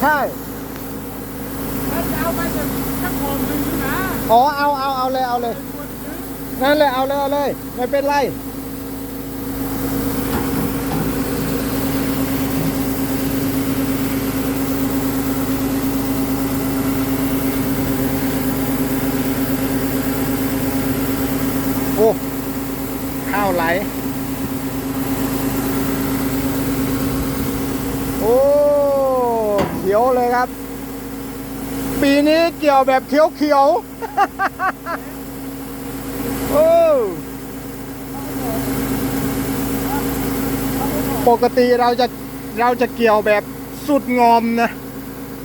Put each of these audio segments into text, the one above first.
ใช่แล้วจะเอาไปจะสักหอมหนึ่งนะอ๋อเอาเอาเอาเลยเอาเลยคนนึงนั่นเลยเอาเลยเอาเลยไม่เป็นไร โอ้ ข้าวไหล โอ้ เขียวเลยครับ ปีนี้เกี่ยวแบบเขียวเขียวๆโอ้ปกติเราจะเราจะเกี่ยวแบบสุดงอมนะ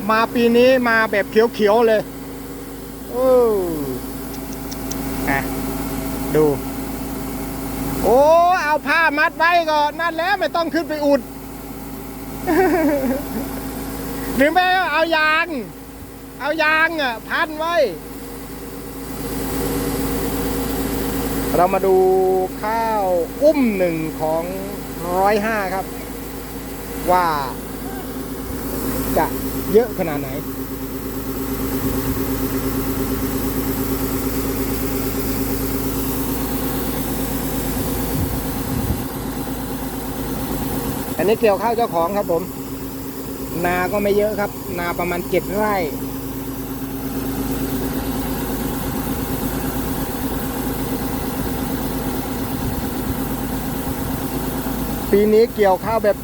มาปีนี้มาแบบเขียวๆเลยโอ้อะดู โอ้ เอาผ้ามัดไว้ก่อนนั่นแล้วไม่ต้องขึ้นไปอุด หรือไม่เอายาง เอายางอะพันไว้ เรามาดูข้าวอุ้มหนึ่งของร้อยห้าครับ ว่าจะเยอะขนาดไหนอันนี้เกี่ยวข้าวเจ้าของครับผม นาก็ไม่เยอะครับ นาประมาณเจ็ดไร่ปีนี้เกี่ยวข้าวแบบ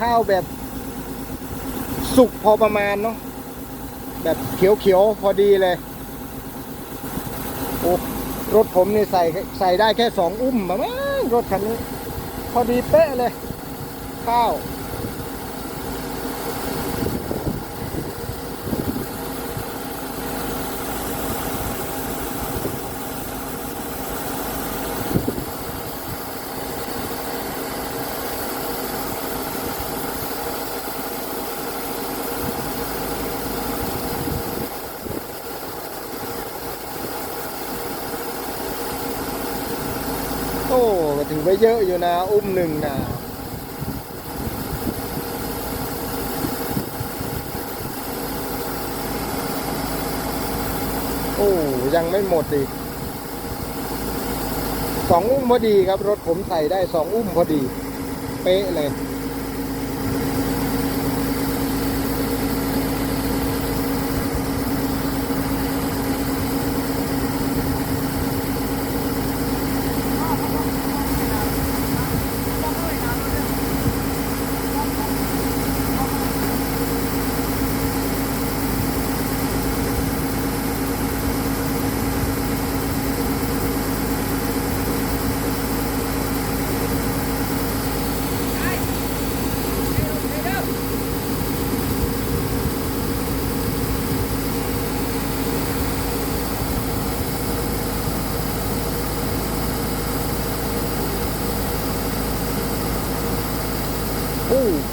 ข้าวแบบ สุกพอประมาณเนาะแบบเขียวๆพอดีเลยโอ้รถผมนี่ใส่ใส่ได้แค่สองอุ้มประมาณรถคันนี้ พอดีเป๊ะเลย ข้าว โอ้ก็ ถือว่าเยอะอยู่นะ อุ้มหนึ่งนะโอ้ยังไม่หมดอีกสองอุ้มพอดีครับ รถผมใส่ได้สองอุ้มพอดี เป๊ะเลย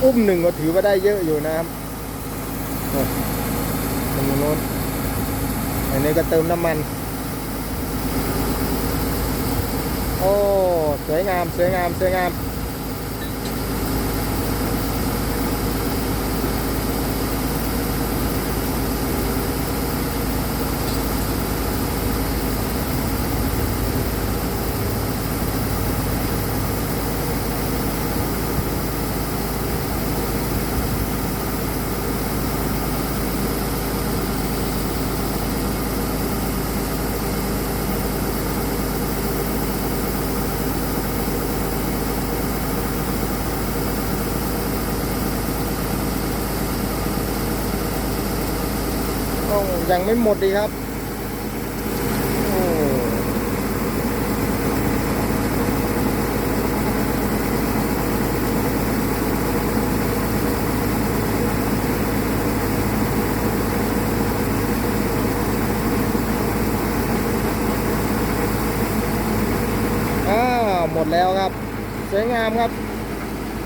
อุ้มหนึ่งก็ถือว่าได้เยอะอยู่นะครับตรงโน้นอันนี้ก็เติมน้ำมัน โอ้ สวยงาม สวยงาม สวยงาม โอ้ ยังไม่หมดดีครับอ้าหมดแล้วครับ สวยงามครับ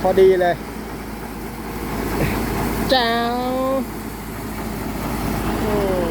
พอดีเลย จ้าว 그